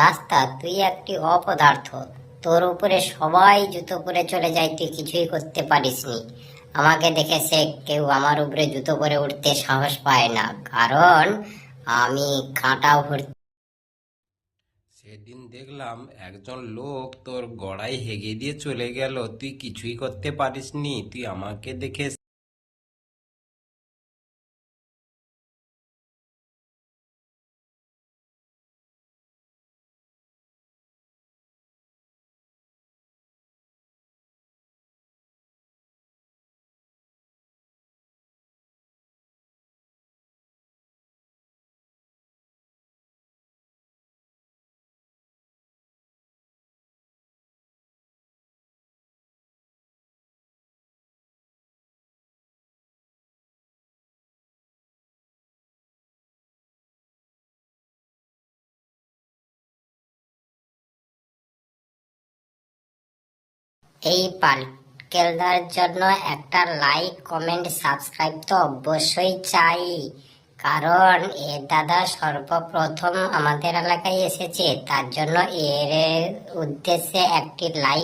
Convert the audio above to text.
রাস্তা তুই একটি অপদার্থ। তোর উপরে সবাই জুতো পরে চলে যায়, তুই কিছুই করতে পারিসনি। আমাকে দেখে সে কেউ আমার উপরে জুতো পরে উঠতে সাহস পায় না, কারণ আমি কাঁটা ভর্তি। সেদিন দেখলাম একজন লোক তোর গড়াই হেগে দিয়ে চলে গেল, তুই কিছুই করতে পারিসনি, তুই আমাকে দেখে এই পালকেলদার জন্য একটা লাইক কমেন্ট সাবস্ক্রাইব তো অবশ্যই চাই। কারণ এ দাদা সর্বপ্রথম আমাদের এলাকায় এসেছে, তার জন্য এর উদ্দেশ্যে একটি লাইক